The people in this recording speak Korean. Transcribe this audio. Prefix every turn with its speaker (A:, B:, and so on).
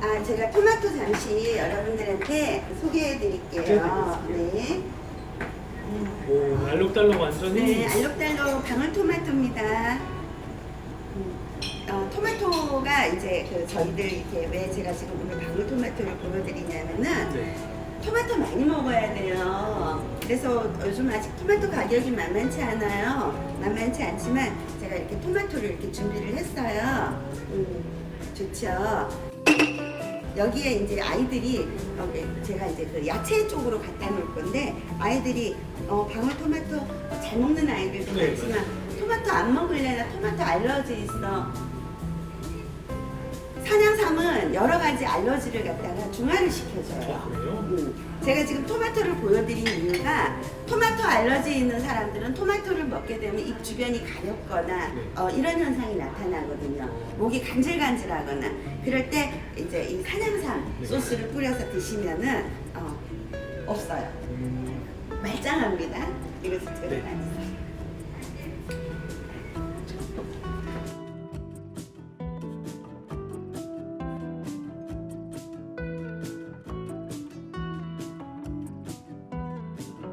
A: 아, 제가 토마토 잠시 여러분들한테 소개해 드릴게요. 네.
B: 오, 알록달록 완전히.
A: 네, 알록달록 방울토마토입니다. 음, 어, 토마토가 이제 그 저희들 이렇게 왜 제가 지금 오늘 방울토마토를 보여드리냐면은
B: 네.
A: 토마토 많이 먹어야 돼요. 그래서 요즘 아직 토마토 가격이 만만치 않아요. 만만치 않지만 제가 이렇게 토마토를 이렇게 준비를 했어요. 음, 좋죠. 여기에 이제 아이들이 여기 제가 이제 그 야채 쪽으로 갖다 놓을 건데 아이들이 어, 방울토마토 잘 먹는 아이들도
B: 네,
A: 많지만 토마토 안 먹을래나 토마토 알러지 있어. 산양삼은 여러 가지 알러지를 갖다가 중화를 시켜줘요.
B: 아, 그래요?
A: 음, 제가 지금 토마토를 보여드린 이유가 토마토 알러지 있는 사람들은 토마토를 먹게 되면 입 주변이 가렵거나
B: 네.
A: 어, 이런 현상이 나타나거든요. 목이 간질간질하거나 그럴 때 이제 이 산양삼
B: 네.
A: 소스를 뿌려서 드시면은 어, 없어요.
B: 음,
A: 말짱합니다. 이것을
B: 네.
A: 들어가주세요.